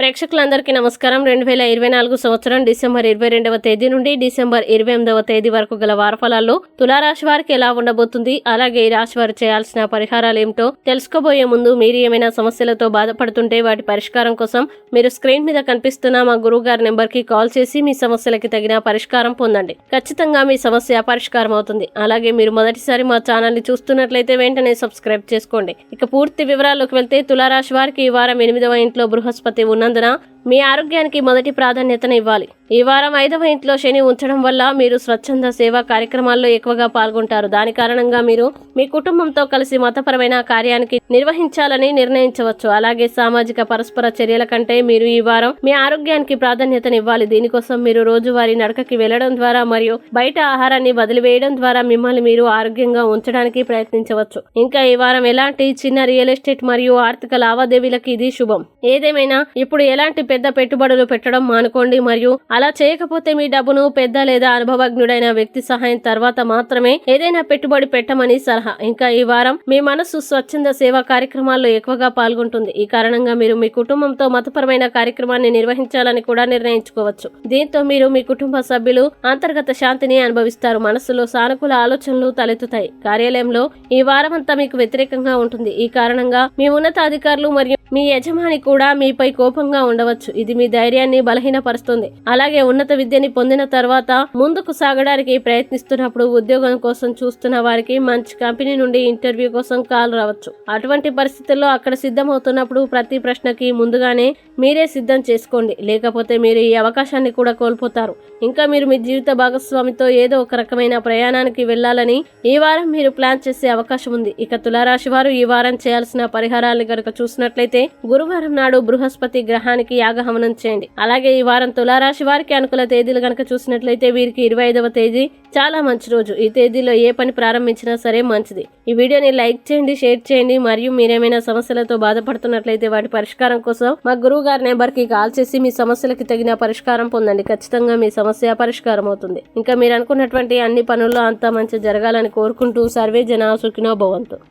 ప్రేక్షకులందరికీ నమస్కారం. రెండు వేల ఇరవై నాలుగు సంవత్సరం డిసెంబర్ ఇరవై రెండవ తేదీ నుండి డిసెంబర్ ఇరవై ఎనిమిదవ తేదీ వరకు గల వారఫలాల్లో తులారాశి వారికి ఎలా ఉండబోతుంది? అలాగే ఈ రాశి వారు చేయాల్సిన పరిహారాలు ఏమిటో తెలుసుకోబోయే ముందు మీరు ఏమైనా సమస్యలతో బాధపడుతుంటే వాటి పరిష్కారం కోసం మీరు స్క్రీన్ మీద కనిపిస్తున్న మా గురువు గారి నెంబర్కి కాల్ చేసి మీ సమస్యలకి తగిన పరిష్కారం పొందండి. ఖచ్చితంగా మీ సమస్య పరిష్కారం అవుతుంది. అలాగే మీరు మొదటిసారి మా ఛానల్ని చూస్తున్నట్లయితే వెంటనే సబ్స్క్రైబ్ చేసుకోండి. ఇక పూర్తి వివరాల్లోకి వెళ్తే తులారాశి వారికి ఈ వారం ఎనిమిదవ ఇంట్లో బృహస్పతి ನಂದನ మీ ఆరోగ్యానికి మొదటి ప్రాధాన్యతను ఇవ్వాలి. ఈ వారం ఐదవ ఇంట్లో శని ఉంచడం వల్ల మీరు స్వచ్ఛంద సేవా కార్యక్రమాల్లో ఎక్కువగా పాల్గొంటారు. దాని కారణంగా మీరు మీ కుటుంబంతో కలిసి మతపరమైన కార్యానికి నిర్వహించాలని నిర్ణయించవచ్చు. అలాగే సామాజిక పరస్పర చర్యల కంటే మీరు ఈ వారం మీ ఆరోగ్యానికి ప్రాధాన్యతను ఇవ్వాలి. దీనికోసం మీరు రోజువారీ నడకకి వెళ్ళడం ద్వారా మరియు బయట ఆహారాన్ని వదిలివేయడం ద్వారా మిమ్మల్ని మీరు ఆరోగ్యంగా ఉంచడానికి ప్రయత్నించవచ్చు. ఇంకా ఈ వారం ఎలాంటి చిన్న రియల్ ఎస్టేట్ మరియు ఆర్థిక లావాదేవీలకు ఇది శుభం. ఏదేమైనా ఇప్పుడు ఎలాంటి పెద్ద పెట్టుబడులు పెట్టడం మానుకోండి మరియు అలా చేయకపోతే మీ డబ్బును పెద్ద లేదా అనుభవజ్ఞుడైన వ్యక్తి సహాయం తర్వాత మాత్రమే ఏదైనా పెట్టుబడి పెట్టమని సలహా. ఇంకా ఈ వారం మీ మనస్సు స్వచ్ఛంద సేవా కార్యక్రమాల్లో ఎక్కువగా పాల్గొంటుంది. ఈ కారణంగా మీరు మీ కుటుంబంతో మతపరమైన కార్యక్రమాన్ని నిర్వహించాలని కూడా నిర్ణయించుకోవచ్చు. దీంతో మీరు మీ కుటుంబ సభ్యులు అంతర్గత శాంతిని అనుభవిస్తారు. మనస్సులో సానుకూల ఆలోచనలు తలెత్తుతాయి. కార్యాలయంలో ఈ వారం అంతా మీకు వ్యతిరేకంగా ఉంటుంది. ఈ కారణంగా మీ ఉన్నతాధికారులు మరియు మీ యజమాని కూడా మీపై కోపంగా ఉండవచ్చు. ఇది మీ ధైర్యాన్ని బలహీనపరుస్తుంది. అలాగే ఉన్నత విద్యని పొందిన తర్వాత ముందుకు సాగడానికి ప్రయత్నిస్తున్నప్పుడు ఉద్యోగం కోసం చూస్తున్న వారికి మంచి కంపెనీ నుండి ఇంటర్వ్యూ కోసం కాల్ రావచ్చు. అటువంటి పరిస్థితుల్లో అక్కడ సిద్ధమవుతున్నప్పుడు ప్రతి ప్రశ్నకి ముందుగానే మీరే సిద్ధం చేసుకోండి. లేకపోతే మీరు ఈ అవకాశాన్ని కూడా కోల్పోతారు. ఇంకా మీరు మీ జీవిత భాగస్వామితో ఏదో ఒక రకమైన ప్రయాణానికి వెళ్ళాలని ఈ వారం మీరు ప్లాన్ చేసే అవకాశం ఉంది. ఇక తులారాశి వారు ఈ వారం చేయాల్సిన పరిహారాలు కనుక చూసినట్లయితే గురువారం నాడు బృహస్పతి గ్రహానికి యాగహవనం చేయండి. అలాగే ఈ వారం తులారాశి వారికి అనుకూల తేదీలు కనుక చూసినట్లయితే వీరికి ఇరవై ఐదవ తేదీ చాలా మంచి రోజు. ఈ తేదీలో ఏ పని ప్రారంభించినా సరే మంచిది. ఈ వీడియోని లైక్ చేయండి షేర్ చేయండి. మరియు మీరేమైనా సమస్యలతో బాధపడుతున్నట్లయితే వాటి పరిష్కారం కోసం మా గురువు గారి నెంబర్కి కాల్ చేసి మీ సమస్యలకి తగిన పరిష్కారం పొందండి. ఖచ్చితంగా మీ సమస్య పరిష్కారం అవుతుంది. ఇంకా మీరు అనుకున్నటువంటి అన్ని పనుల్లో అంతా మంచి జరగాలని కోరుకుంటూ సర్వే జన సుఖినో భవంతు.